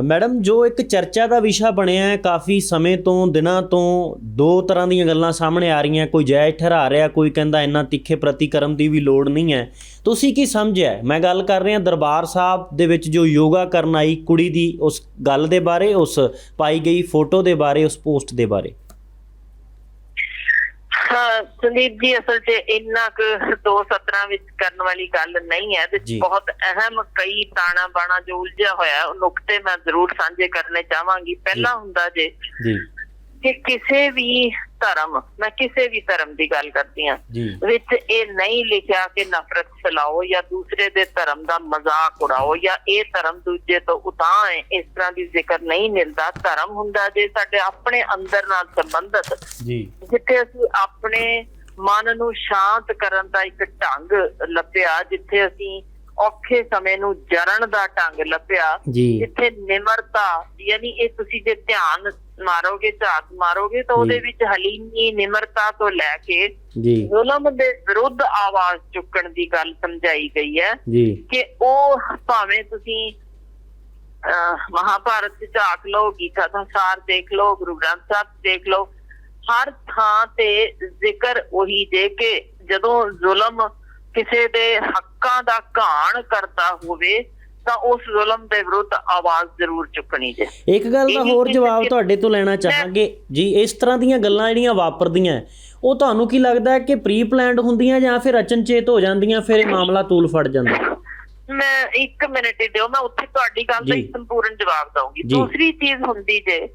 Madam, ਜੋ ਇੱਕ ਚਰਚਾ ਦਾ ਵਿਸ਼ਾ ਬਣਿਆ ਹੈ, ਕਾਫੀ ਸਮੇਂ ਤੋਂ, ਦਿਨਾਂ ਤੋਂ, ਦੋ ਤਰ੍ਹਾਂ ਦੀਆਂ ਗੱਲਾਂ ਸਾਹਮਣੇ ਆ ਰਹੀਆਂ, ਕੋਈ ਜਾਇਜ਼ ਠਹਿਰਾ ਰਿਹਾ, ਕੋਈ ਕਹਿੰਦਾ ਇੰਨਾ ਤਿੱਖੇ ਪ੍ਰਤੀਕਰਮ ਦੀ ਵੀ ਲੋੜ ਨਹੀਂ ਹੈ। ਤੁਸੀਂ ਕੀ ਸਮਝਿਆ ਮੈਂ ਗੱਲ ਕਰ ਰਿਹਾ ਦਰਬਾਰ ਸਾਹਿਬ ਦੇ ਵਿੱਚ ਜੋ ਯੋਗਾ ਕਰਨ ਆਈ ਕੁੜੀ ਦੀ, ਉਸ ਗੱਲ ਦੇ ਬਾਰੇ, ਉਸ ਪਾਈ ਗਈ ਫੋਟੋ ਦੇ ਬਾਰੇ, ਉਸ ਪੋਸਟ ਦੇ ਬਾਰੇ। ਹਾਂ ਸੰਦੀਪ ਜੀ ਅਸਲ 'ਚ ਇੰਨਾ ਕੁ ਦੋ ਸਤਰਾਂ ਵਿੱਚ ਕਰਨ ਵਾਲੀ ਗੱਲ ਨਹੀਂ ਹੈ ਤੇ। ਬਹੁਤ ਅਹਿਮ ਕਈ ਤਾਣਾ ਬਾਣਾ ਜੋ ਉਲਝਿਆ ਹੋਇਆ ਉਹ ਨੁਕਤੇ ਮੈਂ ਜ਼ਰੂਰ ਸਾਂਝੇ ਕਰਨੇ ਚਾਹਾਂਗੀ। ਪਹਿਲਾ ਹੁੰਦਾ ਜੇ ਜੀ। ਕਿ ਕਿਸੇ ਵੀ ਧਰਮ ਮੈਂ ਕਿਸੇ ਵੀ ਧਰਮ ਦੀ ਗੱਲ ਕਰਦੀ ਹਾਂ ਜੀ। ਵਿੱਚ ਇਹ ਨਹੀਂ ਲਿਖਿਆ ਕਿ ਨਫ਼ਰਤ ਫੈਲਾਓ ਜਾਂ ਦੂਸਰੇ ਦੇ ਧਰਮ ਦਾ ਮਜ਼ਾਕ ਉਡਾਓ ਜਾਂ ਇਹ ਧਰਮ ਦੂਜੇ ਤੋਂ ਉਤਾਂਹ ਹੈ ਇਸ ਤਰ੍ਹਾਂ ਦੀ ਜ਼ਿਕਰ ਨਹੀਂ ਮਿਲਦਾ। ਧਰਮ ਹੁੰਦਾ ਜੇ ਸਾਡੇ ਆਪਣੇ ਅੰਦਰ ਨਾਲ ਸੰਬੰਧਿਤ ਜੀ। ਜਿੱਥੇ ਅਸੀਂ ਆਪਣੇ ਮਨ ਨੂੰ ਸ਼ਾਂਤ ਕਰਨ ਦਾ ਇੱਕ ਢੰਗ ਲੱਭਿਆ ਜਿੱਥੇ ਅਸੀਂ ਔਖੇ ਸਮੇਂ ਨੂੰ ਜਰਨ ਦਾ ਢੰਗ ਲੱਭਿਆ ਜਿੱਥੇ ਨਿਮਰਤਾ ਯਾਨੀ ਇਹ ਤੁਸੀਂ ਜੇ ਧਿਆਨ ਮਾਰੋਗੇ ਝਾਤ ਮਾਰੋਗੇ ਤਾਂ ਉਹਦੇ। ਵਿੱਚ ਹਲੀਮੀ ਨਿਮਰਤਾ ਤੋਂ ਲੈ ਕੇ ਜੀ ਜ਼ੁਲਮ ਦੇ ਵਿਰੁੱਧ ਆਵਾਜ਼ ਚੁੱਕਣ ਦੀ ਗੱਲ ਸਮਝਾਈ ਗਈ ਹੈ ਕਿ ਉਹ ਭਾਵੇਂ ਤੁਸੀਂ ਮਹਾਭਾਰਤ ਚ ਝਾਕ ਲਓ ਗੀਤਾ ਦਾ ਸਾਰ ਦੇਖ ਲਓ ਗੁਰੂ ਗ੍ਰੰਥ ਸਾਹਿਬ ਦੇਖ ਲਓ ਹਰ ਥਾਂ ਤੇ ਜ਼ਿਕਰ ਉਹੀ ਜੇ ਕਿ ਜਦੋਂ ਜ਼ੁਲਮ ਕਿਸੇ ਦੇ ਹੱਕਾਂ ਦਾ ਘਾਣ ਕਰਦਾ ਹੋਵੇ ਤਾਂ ਉਸ ਜ਼ੁਲਮ ਦੇ ਵਿਰੁੱਧ ਆਵਾਜ਼ ਜ਼ਰੂਰ ਚੁੱਕਣੀ ਜੇ ਇੱਕ ਗੱਲ ਦਾ ਹੋਰ ਜਵਾਬ ਤੁਹਾਡੇ ਤੋਂ ਲੈਣਾ ਚਾਹਾਂਗੇ ਜੀ ਇਸ ਤਰ੍ਹਾਂ ਦੀਆਂ ਗੱਲਾਂ ਜਿਹੜੀਆਂ ਵਾਪਰਦੀਆਂ ਉਹ ਤੁਹਾਨੂੰ ਕੀ ਲੱਗਦਾ ਹੈ ਕਿ ਪ੍ਰੀ ਪਲਾਨਡ ਹੁੰਦੀਆਂ ਜਾਂ ਫਿਰ ਅਚਨਚੇਤ ਹੋ ਜਾਂਦੀਆਂ ਫਿਰ ਇਹ ਮਾਮਲਾ ਤੂਲ ਫੜ ਜਾਂਦਾ ਮੈਂ ਇੱਕ ਮਿੰਟ ਹੀ ਦਿਓ ਮੈਂ ਉੱਥੇ ਤੁਹਾਡੀ ਗੱਲ ਦਾ ਸੰਪੂਰਨ ਜਵਾਬ ਦਊਂਗੀ ਜੀ। ਦੂਸਰੀ ਚੀਜ਼ ਹੁੰਦੀ ਜੇ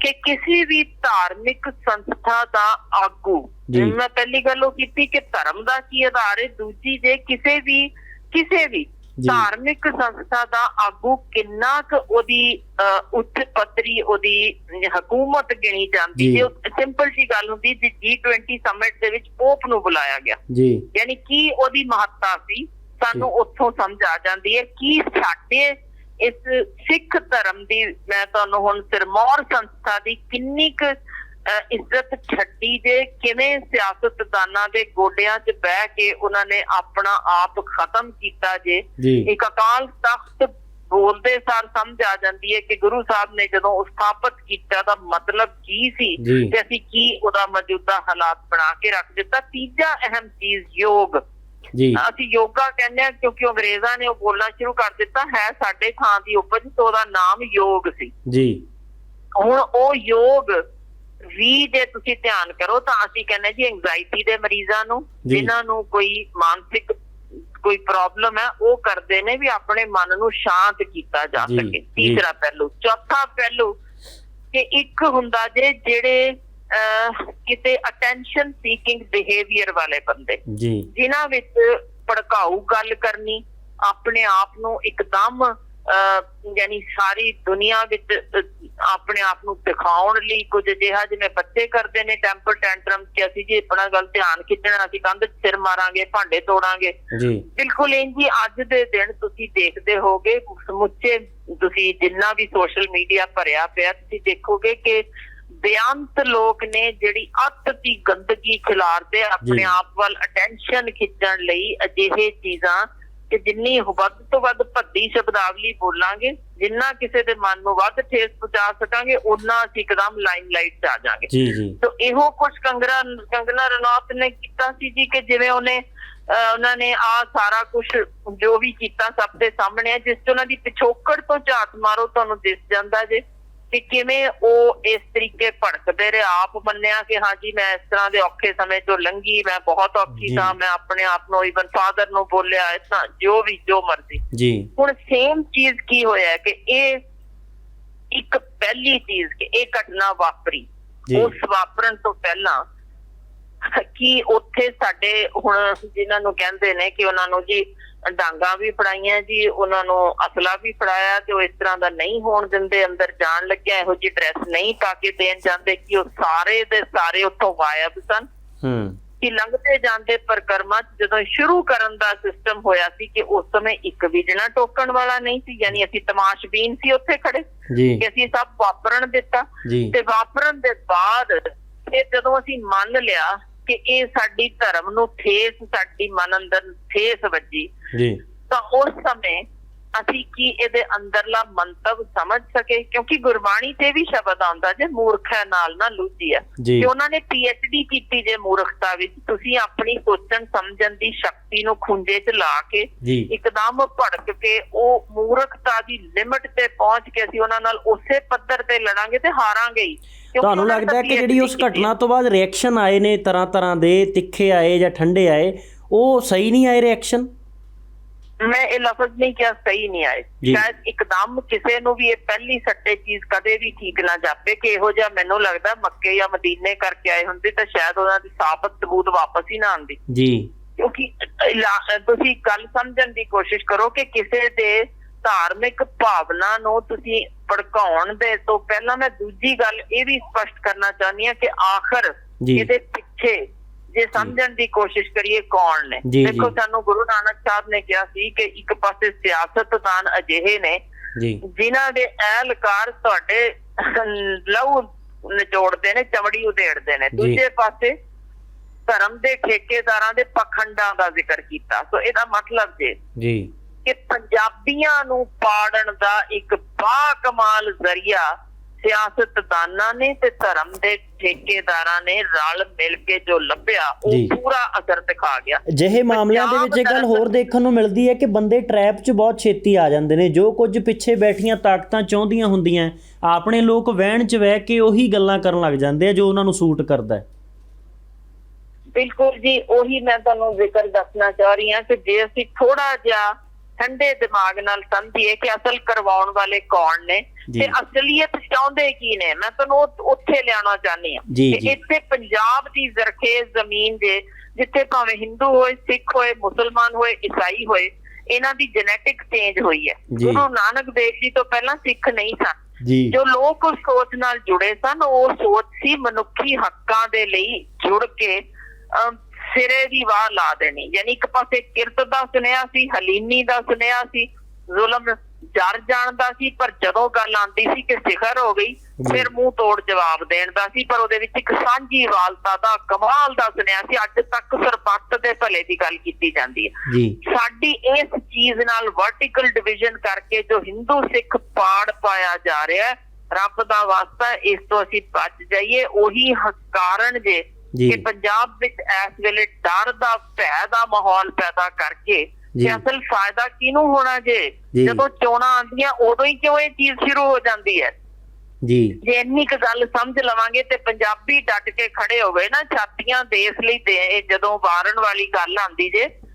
ਕਿ ਕਿਸੇ ਵੀ ਧਾਰਮਿਕ ਸੰਸਥਾ ਦਾ ਆਗੂ। ਮੈਂ ਪਹਿਲੀ ਗੱਲ ਉਹ ਕੀਤੀ ਕਿ ਧਰਮ ਦਾ ਕੀ ਆਧਾਰ ਹੈ ਦੂਜੀ ਜੇ ਕਿਸੇ ਵੀ ਕਿਸੇ ਵੀ। ਧਾਰਮਿਕ ਸੰਸਥਾ ਦਾ ਆਗੂ ਕਿੰਨਾ ਕੁ ਉਹਦੀ ਉੱਚ ਪੱਧਰੀ ਉਹਦੀ ਹਕੂਮਤ ਗਿਣੀ ਜਾਂਦੀ। ਜੇ। ਸਿੰਪਲ ਜੀ ਗੱਲ ਹੁੰਦੀ ਜੀ G20 ਸਮਿਟ ਦੇ ਵਿੱਚ ਪੋਪ ਨੂੰ ਬੁਲਾਇਆ ਗਿਆ। ਜੀ। ਯਾਨੀ ਕੀ ਉਹਦੀ ਮਹੱਤਤਾ ਸੀ ਸਾਨੂੰ ਉੱਥੋਂ ਸਮਝ ਆ ਜਾਂਦੀ ਹੈ ਕੀ ਸਾਡੇ ਇਸ ਸਿੱਖ ਧਰਮ ਦੀ ਮੈਂ ਤੁਹਾਨੂੰ ਹੁਣ ਸਿਰਮੌਰ ਸੰਸਥਾ ਦੀ ਕਿੰਨੀ ਕੁ ਇੱਜ਼ਤ ਛੱਡੀ ਜੇ ਕਿਵੇਂ ਸਿਆਸਤਦਾਨਾਂ ਦੇ ਗੋਡਿਆਂ 'ਚ ਬਹਿ ਕੇ ਉਹਨਾਂ ਨੇ ਆਪਣਾ ਆਪ ਖਤਮ ਕੀਤਾ ਜੇ? ਇੱਕ ਅਕਾਲ ਤਖਤ ਬੋਲਦੇ ਸਾਰ ਸਮਝ ਆ ਜਾਂਦੀ ਹੈ ਕਿ ਗੁਰੂ ਸਾਹਿਬ ਨੇ ਜਦੋਂ ਸਥਾਪਿਤ ਕੀਤਾ ਦਾ ਮਤਲਬ ਕੀ ਸੀ। ਤੇ ਅਸੀਂ ਕੀ ਉਹਦਾ ਮੌਜੂਦਾ ਹਾਲਾਤ ਬਣਾ ਕੇ ਰੱਖ ਦਿੱਤਾ? ਤੀਜਾ ਅਹਿਮ ਚੀਜ਼ ਯੋਗ। ਜੀ। ਅਸੀਂ ਯੋਗਾ ਕਹਿੰਦੇ ਆ ਕਿਉਂਕਿ ਅੰਗਰੇਜ਼ਾਂ ਨੇ ਉਹ ਬੋਲਣਾ ਸ਼ੁਰੂ ਕਰ ਦਿੱਤਾ ਹੈ ਸਾਡੇ ਥਾਂ ਦੀ ਉਪਜ ਤੇ ਉਹਦਾ ਨਾਮ ਯੋਗ ਸੀ। ਜੀ। ਹੁਣ ਉਹ ਯੋਗ ਵੀ ਜੇ ਤੁਸੀਂ ਧਿਆਨ ਕਰੋ ਤਾਂ ਅਸੀਂ ਕਹਿੰਦੇ ਜੀ ਐਂਜ਼ਾਈਟੀ ਦੇ ਮਰੀਜ਼ਾਂ ਨੂੰ। ਜਿਨ੍ਹਾਂ ਨੂੰ ਕੋਈ ਮਾਨਸਿਕ ਕੋਈ ਪ੍ਰੋਬਲਮ ਹੈ ਉਹ ਕਰਦੇ ਨੇ ਵੀ ਆਪਣੇ ਮਨ ਨੂੰ ਸ਼ਾਂਤ ਕੀਤਾ ਜਾ ਸਕੇ। ਤੀਸਰਾ ਪਹਿਲੂ ਚੌਥਾ ਪਹਿਲੂ ਕਿ ਇੱਕ ਹੁੰਦਾ ਜੇ ਜਿਹੜੇ ਕਿਤੇ ਅਟੈਂਸ਼ਨ ਸੀਕਿੰਗ ਬਿਹੇਵੀਅਰ ਵਾਲੇ ਬੰਦੇ ਜੀ ਜਿਨ੍ਹਾਂ ਵਿੱਚ ਭੜਕਾਊ ਗੱਲ ਕਰਨੀ ਆਪਣੇ ਆਪ ਨੂੰ ਇੱਕਦਮ ਯਾਨੀ ਸਾਰੀ ਦੁਨੀਆ ਵਿੱਚ ਆਪਣੇ ਆਪ ਨੂੰ ਦਿਖਾਉਣ ਲਈ ਕੁਝ ਅਜਿਹਾ ਜਿਵੇਂ ਬੱਚੇ ਕਰਦੇ ਨੇ ਟੈਂਪਰ ਟੈਂਟਰਮ ਕਿ ਅਸੀਂ ਜੀ ਆਪਣਾ ਗੱਲ ਧਿਆਨ ਖਿੱਚਣਾ ਅਸੀਂ ਕੰਧ ਸਿਰ ਮਾਰਾਂਗੇ ਭਾਂਡੇ ਤੋੜਾਂਗੇ ਜੀ ਬਿਲਕੁਲ ਇੰਜ ਹੀ ਅੱਜ ਦੇ ਦਿਨ ਤੁਸੀਂ ਦੇਖਦੇ ਹੋਗੇ ਸਮੁੱਚੇ ਤੁਸੀਂ ਜਿੰਨਾ ਵੀ ਸੋਸ਼ਲ ਮੀਡੀਆ ਭਰਿਆ ਪਿਆ ਤੁਸੀਂ ਦੇਖੋਗੇ ਕਿ ਬੇਅੰਤ ਲੋਕ ਨੇ ਜਿਹੜੀ ਅੱਤ ਦੀ ਗੰਦਗੀ ਖਿਲਾਰਦੇ ਆਪਣੇ। ਆਪ ਵੱਲ ਅਟੈਂਸ਼ਨ ਖਿੱਚਣ ਲਈ ਅਜਿਹੇ ਚੀਜ਼ਾਂ ਕਿ ਜਿੰਨੀ ਵੱਧ ਤੋਂ ਵੱਧ ਭੱਦੀ ਸ਼ਬਦਾਵਲੀ ਬੋਲਾਂਗੇ ਜਿੰਨਾ ਕਿਸੇ ਦੇ ਮਨ ਨੂੰ ਵੱਧ ਠੇਸ ਪਹੁੰਚਾ ਸਕਾਂਗੇ ਉਨਾ ਅਸੀਂ ਇੱਕਦਮ ਲਾਈਮਲਾਈਟ 'ਚ ਆ ਜਾਾਂਗੇ। ਜੀ ਜੀ। ਤੋ ਇਹੋ ਕੁਝ ਕੰਗਰਾ ਕੰਗਨਾ ਰਣੌਤ ਨੇ ਕੀਤਾ ਸੀ ਜੀ ਕਿ ਜਿਵੇਂ ਉਹਨੇ ਉਹਨਾਂ ਨੇ ਆ ਸਾਰਾ ਕੁਝ ਜੋ ਵੀ ਕੀਤਾ ਸਭ ਦੇ ਸਾਹਮਣੇ ਹੈ ਜਿਸ 'ਚ ਉਹਨਾਂ ਦੀ ਪਿਛੋਕੜ ਤੋਂ ਝਾਤ ਮਾਰੋ ਤੁਹਾਨੂੰ ਦਿਸ ਜਾਂਦਾ ਜੇ। ਕਿ ਕਿਵੇਂ ਉਹ ਇਸ ਤਰੀਕੇ ਭੜਕਦੇ ਰਹੇ ਆਪ ਮੰਨਿਆ ਕਿ ਹਾਂ ਜੀ ਮੈਂ ਇਸ ਤਰ੍ਹਾਂ ਦੇ ਔਖੇ ਸਮੇਂ ਚੋਂ ਲੰਘੀ ਮੈਂ ਬਹੁਤ ਔਖੀ। ਸਾਂ ਮੈਂ ਆਪਣੇ ਆਪ ਨੂੰ ਇਵਨ ਫਾਦਰ ਨੂੰ ਬੋਲਿਆ ਇਸ ਤਰ੍ਹਾਂ ਜੋ ਵੀ ਜੋ ਮਰਜ਼ੀ ਜੀ ਹੁਣ ਸੇਮ ਚੀਜ਼ ਕੀ ਹੋਇਆ ਕਿ ਇਹ ਇੱਕ ਪਹਿਲੀ ਚੀਜ਼ ਕਿ ਇਹ ਘਟਨਾ ਵਾਪਰੀ। ਉਸ ਵਾਪਰਨ ਤੋਂ ਪਹਿਲਾਂ ਕੀ ਉੱਥੇ ਸਾਡੇ ਹੁਣ ਜਿਨ੍ਹਾਂ ਨੂੰ ਕਹਿੰਦੇ ਨੇ ਕਿ ਉਹਨਾਂ ਨੂੰ ਜੀ ਡਾਂਗਾ ਵੀ ਫੜਾਈਆਂ ਜੀ ਉਹਨਾਂ ਨੂੰ ਅਸਲਾ ਵੀ ਫੜਾਇਆ ਤੇ ਉਹ ਇਸ ਤਰ੍ਹਾਂ ਦਾ ਨਹੀਂ ਹੋਣ ਦਿੰਦੇ ਅੰਦਰ ਜਾਣ ਲੱਗਿਆ ਇਹੋ ਜੀ ਡਰੈਸ ਨਹੀਂ ਪਾ ਕੇ ਦੇਣ ਜਾਂਦੇ ਕਿ ਉਹ ਸਾਰੇ ਦੇ ਸਾਰੇ ਉੱਥੋਂ ਗਾਇਬ ਸਨ। ਹੂੰ। ਕਿ ਲੰਘਦੇ ਜਾਂਦੇ ਪਰਕਰਮਾਂ ਜਦੋਂ ਸ਼ੁਰੂ ਕਰਨ ਦਾ ਸਿਸਟਮ ਹੋਇਆ ਸੀ ਕਿ ਉਸ ਸਮੇਂ ਇੱਕ ਵੀ ਜਣਾ ਟੋਕਣ ਵਾਲਾ ਨਹੀਂ ਸੀ ਯਾਨੀ ਅਸੀਂ ਤਮਾਸ਼ਬੀਨ ਸੀ ਉੱਥੇ ਖੜੇ ਕਿ ਅਸੀਂ ਸਭ ਵਾਪਰਨ ਦਿੱਤਾ ਤੇ ਵਾਪਰਨ ਦੇ ਬਾਅਦ ਫਿਰ ਜਦੋਂ ਅਸੀਂ ਮੰਨ ਲਿਆ ਕਿ ਇਹ ਸਾਡੀ ਧਰਮ ਨੂੰ ਠੇਸ ਸਾਡੀ ਮਨ ਅੰਦਰ ਠੇਸ ਵੱਜੀ। ਜੀ। ਤਾਂ ਉਸ ਸਮੇਂ ਅਸੀਂ ਕੀ ਇਹਦੇ ਅੰਦਰਲਾ ਮੰਤਵ ਸਮਝ ਸਕੇ? ਕਿਉਂਕਿ ਗੁਰਬਾਣੀ ਤੇ ਵੀ ਸ਼ਬਦ ਆਉਂਦਾ ਜੇ ਮੂਰਖ ਹੈ ਨਾਲ ਨਾ ਲੁੱਝੀ ਹੈ। ਕਿ ਉਹਨਾਂ ਨੇ ਡੀ ਕੀਤੀ ਜੇ ਮੂਰਖਤਾ ਵਿੱਚ। ਤੁਸੀਂ ਆਪਣੀ ਸੋਚਣ ਸਮਝਣ ਦੀ ਸ਼ਕਤੀ ਨੂੰ ਖੁੰਝੇ 'ਚ ਲਾ ਕੇ ਇੱਕਦਮ ਭੜਕ ਕੇ ਉਹ ਮੂਰਖਤਾ ਦੀ ਲਿਮਟ ਤੇ ਪਹੁੰਚ ਕੇ ਅਸੀਂ ਉਹਨਾਂ ਨਾਲ ਉਸੇ ਪੱਧਰ ਤੇ ਲੜਾਂਗੇ ਤੇ ਹਾਰਾਂਗੇ ਹੀ। ਤੁਹਾਨੂੰ ਲੱਗਦਾ ਕਿ ਜਿਹੜੀ ਉਸ ਘਟਨਾ ਤੋਂ ਬਾਅਦ ਰਿਐਕਸ਼ਨ ਆਏ ਨੇ ਤਰ੍ਹਾਂ ਤਰ੍ਹਾਂ ਦੇ ਤਿੱਖੇ ਆਏ ਜਾਂ ਠੰਡੇ ਆਏ ਉਹ ਸਹੀ ਨਹੀਂ ਆਏ ਰਿਐਕਸ਼ਨ ਮੈਂ ਇਹ ਲਫ਼ਜ਼ ਨਹੀਂ ਕਿਹਾ ਸਹੀ ਨਹੀਂ ਆਏ ਜੀ। ਸ਼ਾਇਦ ਇੱਕਦਮ ਕਿਸੇ ਨੂੰ ਵੀ ਇਹ ਪਹਿਲੀ ਸੱਟੇ ਚੀਜ਼ ਕਦੇ ਵੀ ਠੀਕ ਨਾ ਜਾਪੇ ਕਿ ਇਹੋ ਜਿਹਾ ਮੈਨੂੰ ਲੱਗਦਾ ਮੱਕੇ ਜਾਂ ਮਦੀਨੇ ਕਰਕੇ ਆਏ ਹੁੰਦੇ ਤਾਂ ਸ਼ਾਇਦ ਉਹਨਾਂ ਦੀ ਸਾਬਤ ਸਬੂਤ ਵਾਪਸ ਹੀ ਨਾ ਆਉਂਦੀ ਜੀ ਕਿਉਂਕਿ ਇਲਾ- ਤੁਸੀਂ ਗੱਲ ਸਮਝਣ ਦੀ ਕੋਸ਼ਿਸ਼ ਕਰੋ ਕਿ ਕਿਸੇ ਦੇ ਧਾਰਮਿਕ ਭਾਵਨਾ ਨੂੰ ਤੁਸੀਂ ਭੜਕਾਉਣ ਦੇ ਤੋਂ ਪਹਿਲਾਂ ਮੈਂ ਦੂਜੀ ਗੱਲ ਇਹ ਵੀ ਸਪਸ਼ਟ ਕਰਨਾ ਚਾਹੁੰਦੀ ਹਾਂ ਕਿ ਆਖਰ ਜੀ। ਇਹਦੇ ਪਿੱਛੇ ਜੇ ਸਮਝਣ ਦੀ ਕੋਸ਼ਿਸ਼ ਕਰੀਏ ਕੌਣ ਨੇ? ਦੇਖੋ। ਸਾਨੂੰ ਗੁਰੂ ਨਾਨਕ ਸਾਹਿਬ ਨੇ ਕਿਹਾ ਸੀ ਕਿ ਇੱਕ ਪਾਸੇ ਸਿਆਸਤਦਾਨ ਅਜਿਹੇ ਨੇ ਜਿਨ੍ਹਾਂ ਦੇ ਐਲਕਾਰ ਤੁਹਾਡੇ ਲਹੂ ਨਿਚੋੜਦੇ ਨੇ ਚਮੜੀ ਉਧੇੜਦੇ ਨੇ। ਦੂਜੇ ਪਾਸੇ ਧਰਮ ਦੇ ਠੇਕੇਦਾਰਾਂ ਦੇ ਪਖੰਡਾਂ ਦਾ ਜ਼ਿਕਰ ਕੀਤਾ। ਸੋ ਇਹਦਾ ਮਤਲਬ ਜੇ ਜੀ। ਕਿ ਪੰਜਾਬੀਆਂ ਨੂੰ ਪਾੜਨ ਦਾ ਇੱਕ ਬਾ ਕਮਾਲ ਜ਼ਰੀਆ ਸਿਆਸਤਦਾਨਾਂ ਨੇ ਤੇ ਧਰਮ ਦੇ ਠੇਕੇਦਾਰਾਂ ਨੇ ਰਲ ਮਿਲ ਕੇ ਜੋ ਲੱਭਿਆ। ਉਹ ਪੂਰਾ ਅਸਰ ਦਿਖਾ ਗਿਆ। ਅਜਿਹੇ ਮਾਮਲਿਆਂ ਦੇ ਵਿੱਚ ਇੱਕ ਗੱਲ ਹੋਰ ਦੇਖਣ ਨੂੰ ਮਿਲਦੀ ਹੈ ਕਿ ਬੰਦੇ ਟ੍ਰੈਪ 'ਚ ਬਹੁਤ ਛੇਤੀ ਆ ਜਾਂਦੇ ਨੇ। ਜੋ ਕੁਝ ਪਿੱਛੇ ਬੈਠੀਆਂ ਤਾਕਤਾਂ ਚਾਹੁੰਦੀਆਂ ਹੁੰਦੀਆਂ ਆਪਣੇ ਲੋਕ ਵਹਿਣ 'ਚ ਬਹਿ ਕੇ ਉਹੀ ਗੱਲਾਂ ਕਰਨ ਲੱਗ ਜਾਂਦੇ ਆ ਜੋ ਉਹਨਾਂ ਨੂੰ ਸੂਟ ਕਰਦਾ ਹੈ। ਬਿਲਕੁਲ ਜੀ ਉਹੀ ਮੈਂ ਤੁਹਾਨੂੰ ਜ਼ਿਕਰ ਦੱਸਣਾ ਚਾਹ ਰਹੀ ਹਾਂ ਕਿ ਜੇ ਅਸੀਂ ਥੋੜਾ ਜਿਹਾ ਠੰਡੇ ਦਿਮਾਗ ਨਾਲ ਸਮਝੀਏ ਕਿ ਅਸਲ ਕਰਵਾਉਣ ਵਾਲੇ ਕੌਣ ਨੇ। ਤੇ ਅਸਲੀਅਤ ਚਾਹੁੰਦੇ ਕੀ ਨੇ ਮੈਂ ਤੁਹਾਨੂੰ ਉੱਥੇ ਲਿਆਉਣਾ ਚਾਹਨੀ ਕਿ ਜੀ। ਇੱਥੇ ਪੰਜਾਬ ਦੀ ਜ਼ਰਖੇਜ਼ ਜ਼ਮੀਨ ਜੇ ਜਿੱਥੇ ਭਾਵੇਂ ਹਿੰਦੂ ਹੋਏ ਸਿੱਖ ਹੋਏ ਮੁਸਲਮਾਨ ਹੋਏ ਈਸਾਈ ਹੋਏ ਇਹਨਾਂ ਦੀ ਜੈਨੇਟਿਕ ਚੇਂਜ ਹੋਈ ਹੈ। ਗੁਰੂ ਨਾਨਕ ਦੇਵ ਜੀ ਤੋਂ ਪਹਿਲਾਂ ਸਿੱਖ ਨਹੀਂ ਸਨ ਜੀ ਲੋਕ ਉਸ ਸੋਚ ਨਾਲ ਜੁੜੇ ਸਨ ਉਹ ਸੋਚ ਸੀ ਮਨੁੱਖੀ ਹੱਕਾਂ ਦੇ ਲਈ ਜੁੜ ਕੇ ਸਿਰੇ ਦੀ ਵਾਹ ਲਾ ਦੇਣੀ। ਯਾਨੀ ਇੱਕ ਪਾਸੇ ਕਿਰਤ ਦਾ ਸੁਨੇਹਾ ਸੀ ਹਲੀਨੀ ਦਾ ਸੁਨੇਹਾ ਸੀ ਜ਼ੁਲਮ ਜਰ ਜਾਣਦਾ ਸੀ ਪਰ ਜਦੋਂ ਗੱਲ ਆਂਦੀ ਸੀ ਕਿ ਸਿਖਰ ਹੋ ਗਈ ਫਿਰ ਮੂੰਹ ਤੋੜ ਜਵਾਬ ਦੇਣ ਦਾ ਸੀ ਪਰ ਉਹਦੇ ਵਿੱਚ ਇੱਕ ਸਾਂਝੀ ਵਾਲਤਾ ਦਾ ਕਮਾਲ ਦਾ ਸੁਨੇਹਾ ਸੀ। ਅੱਜ ਤੱਕ ਸਰਬੱਤ ਦੇ ਭਲੇ ਦੀ ਗੱਲ ਕੀਤੀ ਜਾਂਦੀ ਹੈ। ਸਾਡੀ ਇਸ ਚੀਜ਼ ਨਾਲ ਵਰਟੀਕਲ ਡਿਵੀਜ਼ਨ ਕਰਕੇ ਜੋ ਹਿੰਦੂ ਸਿੱਖ ਪਾੜ ਪਾਇਆ ਜਾ ਰਿਹਾ ਰੱਬ ਦਾ ਵਾਸਤਾ ਇਸ ਤੋਂ ਅਸੀਂ ਬਚ ਜਾਈਏ। ਉਹੀ ਹ- ਕਾਰਨ ਜੇ ਜੀ। ਕਿ ਪੰਜਾਬ ਵਿੱਚ ਇਸ ਵੇਲੇ ਡਰ ਦਾ ਭੈ ਦਾ ਮਾਹੌਲ ਪੈਦਾ ਕਰਕੇ। ਕਿ ਅਸਲ ਫਾਇਦਾ ਕਿਹਨੂੰ ਹੋਣਾ ਜੇ। ਜਦੋਂ ਚੋਣਾਂ ਆਉਂਦੀਆਂ ਉਦੋਂ ਹੀ ਕਿਉਂ ਇਹ ਚੀਜ਼ ਸ਼ੁਰੂ ਹੋ ਜਾਂਦੀ ਹੈ ਜੀ ਜੇ ਇੰਨੀ ਕੁ ਗੱਲ ਸਮਝ ਲਵਾਂਗੇ ਤੇ ਪੰਜਾਬੀ ਡਟ ਕੇ ਖੜੇ ਹੋ ਗਏ ਨਾ ਛਾਤੀਆਂ ਦੇਸ਼ ਲਈ ਦੇ ਜਦੋਂ ਵਾਰਨ ਵਾਲੀ ਗੱਲ ਆਂਦੀ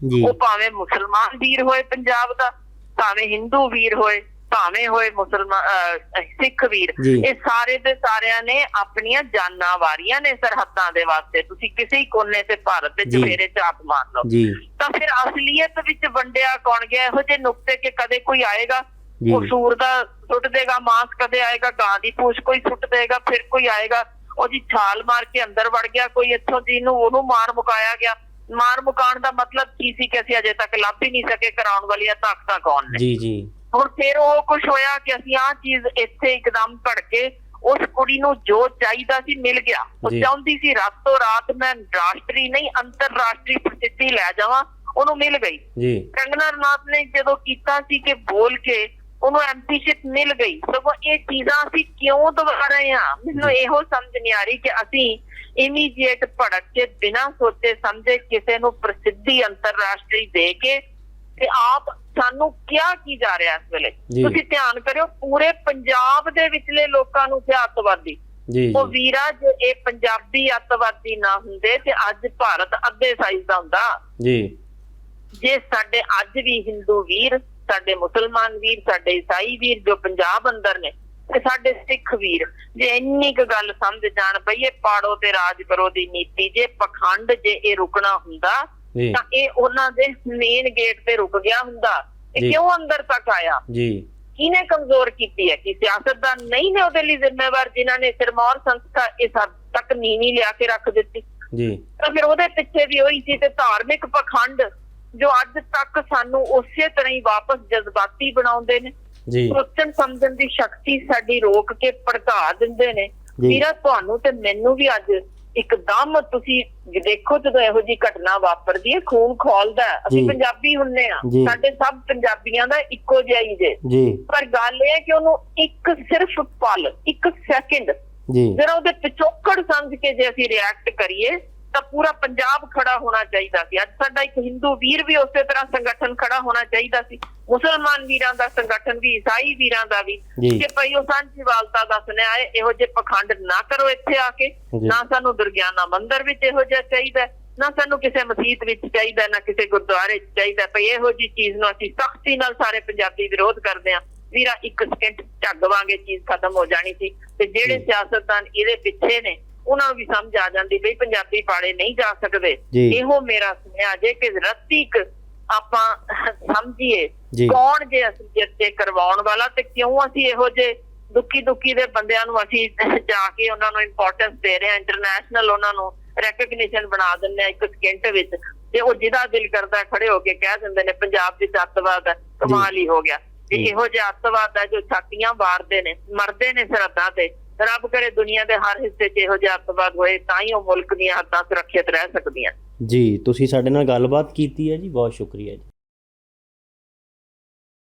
ਜੀ। ਉਹ ਭਾਵੇਂ ਮੁਸਲਮਾਨ ਵੀਰ ਹੋਏ ਪੰਜਾਬ ਦਾ ਭਾਵੇਂ ਹਿੰਦੂ ਵੀਰ ਹੋਏ ਭਾਵੇਂ ਹੋਏ ਮੁਸਲਮਾਨ ਸਿੱਖ ਵੀਰ ਜੀ। ਇਹ ਸਾਰੇ ਦੇ ਸਾਰਿਆਂ ਨੇ ਆਪਣੀਆਂ ਜਾਨਾਂ ਵਾਰੀਆਂ ਨੇ ਸਰਹੱਦਾਂ ਦੇ ਵਾਸਤੇ। ਤੁਸੀਂ ਕਿਸੇ ਕੋਨੇ ਤੇ ਭਾਰਤ ਦੇ ਜੀ। ਚਫੇਰੇ ਚਾਪ ਮਾਰ ਲਓ। ਜੀ। ਤਾਂ ਫਿਰ ਅਸਲੀਅਤ ਵਿੱਚ ਵੰਡਿਆ ਕੌਣ ਗਿਆ? ਇਹੋ ਜਿਹੇ ਨੁਕਤੇ ਕਿ ਕਦੇ ਕੋਈ ਆਏਗਾ ਜੀ। ਉਹ ਸੂਰ ਦਾ ਸੁੱਟ ਦੇਗਾ ਮਾਂਸ ਕਦੇ ਆਏਗਾ ਗਾਂ ਦੀ ਪੂਛ ਕੋਈ ਸੁੱਟ ਦੇਗਾ ਫਿਰ ਕੋਈ ਆਏਗਾ ਉਹ ਜੀ ਛਾਲ ਮਾਰ ਕੇ ਅੰਦਰ ਵੜ ਗਿਆ ਕੋਈ ਇੱਥੋਂ ਦੀ ਨੂੰ ਉਹਨੂੰ ਮਾਰ ਮੁਕਾਇਆ ਗਿਆ। ਮਾਰ ਮੁਕਾਉਣ ਦਾ ਮਤਲਬ ਕੀ ਸੀ ਕਿ ਅਸੀਂ ਅਜੇ ਤੱਕ ਲੱਭ ਹੀ ਨਹੀਂ ਸਕੇ ਕਰਾਉਣ ਵਾਲੀਆਂ ਤਾਕਤਾਂ ਕੌਣ ਨੇ? ਜੀ ਜੀ। ਹੁਣ ਫਿਰ ਉਹ ਕੁਝ ਹੋਇਆ ਕਿ ਅਸੀਂ ਆਹ ਚੀਜ਼ ਇੱਥੇ ਇੱਕਦਮ ਭੜਕੇ ਉਸ ਕੁੜੀ ਨੂੰ ਜੋ ਚਾਹੀਦਾ ਸੀ ਮਿਲ ਗਿਆ। ਉਹ। ਚਾਹੁੰਦੀ ਸੀ ਰਾਤੋਂ ਰਾਤ ਮੈਂ ਰਾਸ਼ਟਰੀ ਨਹੀਂ ਅੰਤਰਰਾਸ਼ਟਰੀ ਪ੍ਰਸਿੱਧੀ ਲੈ ਜਾਵਾਂ ਉਹਨੂੰ ਮਿਲ ਗਈ। ਜੀ। ਕੰਗਨਾ ਰਣੌਤ ਨੇ ਜਦੋਂ ਕੀਤਾ ਸੀ ਕਿ ਬੋਲ ਕੇ ਉਹਨੂੰ ਐਮਪੀਸ਼ਿਪ ਮਿਲ ਗਈ ਸਗੋਂ ਇਹ ਚੀਜ਼ਾਂ ਅਸੀਂ ਕਿਉਂ ਦਵਾ ਰਹੇ ਹਾਂ? ਮੈਨੂੰ ਇਹੋ ਸਮਝ ਨਹੀਂ ਆ ਰਹੀ ਕਿ ਅਸੀਂ ਇਮੀਡੀਏਟ ਭੜਕ ਕੇ ਬਿਨਾਂ ਸੋਚੇ ਸਮਝੇ ਕਿਸੇ ਨੂੰ ਪ੍ਰਸਿੱਧੀ ਅੰਤਰਰਾਸ਼ਟਰੀ ਦੇ ਕੇ ਤੇ ਆਪ ਸਾਨੂੰ ਕਿਹਾ ਕੀ ਜਾ ਰਿਹਾ ਇਸ ਵੇਲੇ। ਤੁਸੀਂ ਧਿਆਨ ਕਰਿਓ ਪੂਰੇ ਪੰਜਾਬ ਦੇ ਵਿਚਲੇ ਲੋਕਾਂ ਨੂੰ ਤੇ ਅੱਤਵਾਦੀ। ਉਹ ਵੀਰਾ ਜੇ ਇਹ ਪੰਜਾਬੀ ਅੱਤਵਾਦੀ ਨਾ ਹੁੰਦੇ ਤੇ ਅੱਜ ਭਾਰਤ ਅੱਧੇ ਸਾਈਜ਼ ਦਾ ਹੁੰਦਾ। ਜੀ। ਜੇ ਸਾਡੇ ਅੱਜ ਵੀ ਹਿੰਦੂ ਵੀਰ ਸਾਡੇ ਮੁਸਲਮਾਨ ਵੀਰ ਸਾਡੇ ਈਸਾਈ ਵੀਰ ਜੋ ਪੰਜਾਬ ਅੰਦਰ ਨੇ ਤੇ ਸਾਡੇ ਸਿੱਖ ਵੀਰ ਜੇ ਇੰਨੀ ਕੁ ਗੱਲ ਸਮਝ ਜਾਣ ਪਈ ਇਹ ਪਾੜੋ ਤੇ ਰਾਜ ਕਰੋ ਦੀ ਨੀਤੀ ਜੇ ਪਖੰਡ ਜੇ ਇਹ ਰੁਕਣਾ ਹੁੰਦਾ ਜੀ। ਤਾਂ ਇਹ ਉਹਨਾਂ ਦੇ ਮੇਨ ਗੇਟ ਤੇ ਰੁਕ ਗਿਆ ਹੁੰਦਾ। ਇਹ ਕਿਉਂ ਅੰਦਰ ਤੱਕ ਆਇਆ? ਜੀ। ਕਿਹਨੇ ਕਮਜ਼ੋਰ ਕੀਤੀ ਹੈ? ਕਿ ਸਿਆਸਤਦਾਨ ਨਹੀਂ ਨੇ ਉਹਦੇ ਲਈ ਜ਼ਿੰਮੇਵਾਰ ਜਿਨ੍ਹਾਂ ਨੇ ਸਿਰਮੌਰ ਸੰਸਥਾ ਇਸ ਹੱਦ ਤੱਕ ਨੀਵੀਂ ਲਿਆ ਕੇ ਰੱਖ ਦਿੱਤੀ? ਜੀ। ਤਾਂ ਫਿਰ ਉਹਦੇ ਪਿੱਛੇ ਵੀ ਉਹੀ ਸੀ ਤੇ ਧਾਰਮਿਕ ਪਖੰਡ ਜੋ ਅੱਜ ਤੱਕ ਸਾਨੂੰ ਉਸੇ ਤਰ੍ਹਾਂ ਹੀ ਵਾਪਸ ਜਜ਼ਬਾਤੀ ਬਣਾਉਂਦੇ ਨੇ। ਜੀ। ਸੋਚਣ ਸਮਝਣ ਦੀ ਸ਼ਕਤੀ ਸਾਡੀ ਰੋਕ ਕੇ ਭੜਕਾ ਦਿੰਦੇ ਨੇ। ਵੀਰਾ ਤੁਹਾਨੂੰ ਤੇ ਮੈਨੂੰ ਵੀ ਅੱਜ ਇੱਕਦਮ ਤੁਸੀਂ ਦੇਖੋ ਜਦੋਂ ਇਹੋ ਜੀ ਘਟਨਾ ਵਾਪਰਦੀ ਹੈ ਖੂਨ ਖੋਲਦਾ। ਅਸੀਂ। ਪੰਜਾਬੀ ਹੁੰਨੇ ਆ। ਸਾਡੇ ਸਭ ਪੰਜਾਬੀਆਂ ਦਾ ਇੱਕੋ ਜਿਹਾ ਹੀ ਜੇ ਜੀ ਪਰ ਗੱਲ ਇਹ ਹੈ ਕਿ ਉਹਨੂੰ ਇੱਕ ਸਿਰਫ ਪਲ ਇੱਕ ਸੈਕਿੰਡ ਜੀ ਜਰਾ ਉਹਦੇ ਪਿਛੋਕੜ ਸਮਝ ਕੇ ਜੇ ਅਸੀਂ ਰਿਐਕਟ ਕਰੀਏ ਤਾਂ ਪੂਰਾ ਪੰਜਾਬ ਖੜਾ ਹੋਣਾ ਚਾਹੀਦਾ ਸੀ। ਅੱਜ ਸਾਡਾ ਇੱਕ ਹਿੰਦੂ ਵੀਰ ਵੀ ਉਸੇ ਤਰ੍ਹਾਂ ਸੰਗਠਨ ਖੜਾ ਹੋਣਾ ਚਾਹੀਦਾ ਸੀ। ਮੁਸਲਮਾਨ ਵੀਰਾਂ ਦਾ ਸੰਗਠਨ ਵੀ ਈਸਾਈ ਵੀਰਾਂ ਦਾ ਵੀ। ਕਿ ਭਈ ਉਹ ਸਾਂਝੀਵਾਲਤਾ ਦਾ ਸੁਨੇਹਾ ਇਹੋ ਜਿਹੇ ਪਖੰਡ ਨਾ ਕਰੋ ਇੱਥੇ ਆ ਕੇ। ਨਾ ਸਾਨੂੰ ਦੁਰਗਿਆਨਾ ਮੰਦਿਰ ਵਿੱਚ ਇਹੋ ਜਿਹਾ ਚਾਹੀਦਾ ਨਾ ਸਾਨੂੰ ਕਿਸੇ ਮਸਜਿਦ ਵਿੱਚ ਚਾਹੀਦਾ ਨਾ ਕਿਸੇ ਗੁਰਦੁਆਰੇ ਚਾਹੀਦਾ ਭਈ ਇਹੋ ਜੀ ਚੀਜ਼ ਨੂੰ ਅਸੀਂ ਸਖਤੀ ਨਾਲ ਸਾਰੇ ਪੰਜਾਬੀ ਵਿਰੋਧ ਕਰਦੇ ਹਾਂ। ਵੀਰਾ ਇੱਕ ਸਕਿੰਟ ਝੱਗ ਵਾਂਗੇ ਚੀਜ਼ ਖਤਮ ਹੋ ਜਾਣੀ ਸੀ। ਤੇ ਜਿਹੜੇ। ਸਿਆਸਤਦਾਨ ਇਹਦੇ ਪਿੱਛੇ ਨੇ ਉਹਨਾਂ ਨੂੰ ਵੀ ਸਮਝ ਆ ਜਾਂਦੀ ਬਈ ਪੰਜਾਬੀ ਪਾੜੇ ਨਹੀਂ ਜਾ ਸਕਦੇ। ਇਹੋ ਮੇਰਾ ਸੁਨੇਹਾ ਜੇ ਕਿ ਰੱਤੀਕ ਆਪਾਂ ਸਮਝੀਏ। ਕੌਣ ਜੇ ਅਸੀਂ ਚਰਚੇ ਕਰਵਾਉਣ ਵਾਲਾ ਤੇ ਕਿਉਂ ਅਸੀਂ ਇਹੋ ਜੇ ਦੁੱਖੀ ਦੁੱਖੀ ਦੇ ਬੰਦਿਆਂ ਨੂੰ ਅਸੀਂ ਜਾ ਕੇ ਉਹਨਾਂ ਨੂੰ ਇੰਪੋਰਟੈਂਸ ਦੇ ਰਹੇ ਹਾਂ ਇੰਟਰਨੈਸ਼ਨਲ ਉਹਨਾਂ ਨੂੰ ਰੈਕਗਨੀਸ਼ਨ ਬਣਾ ਦਿੰਦੇ ਆ ਇੱਕ ਸਕਿੰਟ ਵਿੱਚ ਤੇ ਉਹ ਜਿਹਦਾ ਦਿਲ ਕਰਦਾ ਖੜੇ ਹੋ ਕੇ ਕਹਿ ਦਿੰਦੇ ਨੇ ਪੰਜਾਬ ਵਿੱਚ ਅੱਤਵਾਦ ਕਮਾਲ ਹੀ ਹੋ ਗਿਆ। ਇਹੋ ਜਿਹਾ ਅੱਤਵਾਦ ਹੈ ਜੋ ਛਾਤੀਆਂ ਮਾਰਦੇ ਨੇ ਮਰਦੇ ਨੇ ਸਰਹੱਦਾਂ ਤੇ ਰੱਬ ਕਰੇ ਦੁਨੀਆ ਦੇ ਹਰ ਹਿੱਸੇ 'ਚ ਇਹੋ ਜਿਹਾ ਅੱਤਵਾਦ ਹੋਏ, ਤਾਂ ਹੀ ਉਹ ਮੁਲਕ ਦੀਆਂ ਹੱਦਾਂ ਸੁਰੱਖਿਅਤ ਰਹਿ ਸਕਦੀਆਂ। ਜੀ, ਤੁਸੀਂ ਸਾਡੇ ਨਾਲ ਗੱਲਬਾਤ ਕੀਤੀ ਹੈ ਜੀ, ਬਹੁਤ ਸ਼ੁਕਰੀਆ ਜੀ।